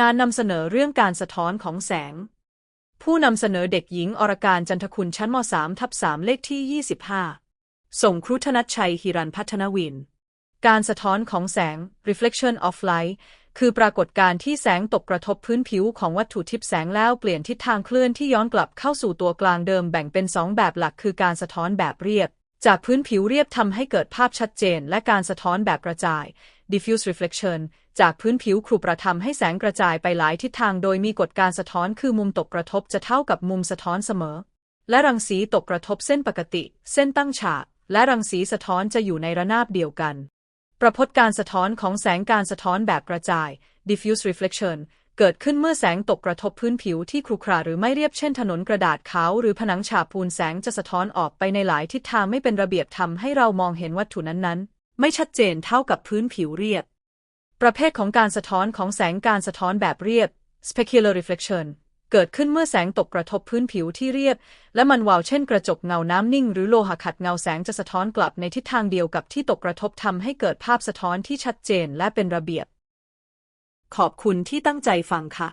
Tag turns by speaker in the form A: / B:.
A: งานนำเสนอเรื่องการสะท้อนของแสง ผู้นำเสนอเด็กหญิงอรการจันทคุณชั้นม .3 ทับ3เลขที่ 25 ส่งครุธนัชชัยฮิรันพัฒนวิน การสะท้อนของแสง reflection of light คือปรากฏการณ์ที่แสงตกกระทบพื้นผิวของวัตถุทิพย์แสงแล้วเปลี่ยนทิศทางเคลื่อนที่ย้อนกลับเข้าสู่ตัวกลางเดิมแบ่งเป็นสองแบบหลักคือการสะท้อนแบบเรียบ จากพื้นผิวเรียบทำให้เกิดภาพชัดเจน และการสะท้อนแบบกระจาย diffuse reflection จากพื้นผิวครุประทำให้แสงกระจายไปหลายทิศทางโดยมีกฎการสะท้อนคือมุมตกกระทบจะเท่ากับมุมสะท้อนเสมอ และรังสีตกกระทบเส้นปกติ เส้นตั้งฉาก และรังสีสะท้อนจะอยู่ในระนาบเดียวกัน ประพจน์การสะท้อนของแสงการสะท้อนแบบกระจาย diffuse reflection เกิดขึ้นเมื่อแสงตกกระทบพื้นผิวที่ครุขระหรือไม่เรียบเช่นถนนกระดาษขาวหรือผนังฉาบปูนแสงจะสะท้อนออกไปในหลายทิศทางไม่เป็นระเบียบทำให้เรามองเห็นวัตถุนั้นๆ ไม่ชัดเจนเท่ากับพื้นผิวเรียบ ประเภทของการสะท้อนของแสงการสะท้อนแบบเรียบ specular reflection เกิดขึ้นเมื่อแสงตกกระทบพื้นผิวที่เรียบ และมันวาวเช่นกระจกเงาน้ำนิ่ง หรือโลหะขัดเงาแสงจะสะท้อนกลับในทิศทางเดียวกับที่ตกกระทบทำให้เกิดภาพสะท้อนที่ชัดเจนและเป็นระเบียบ ขอบคุณที่ตั้งใจฟังค่ะ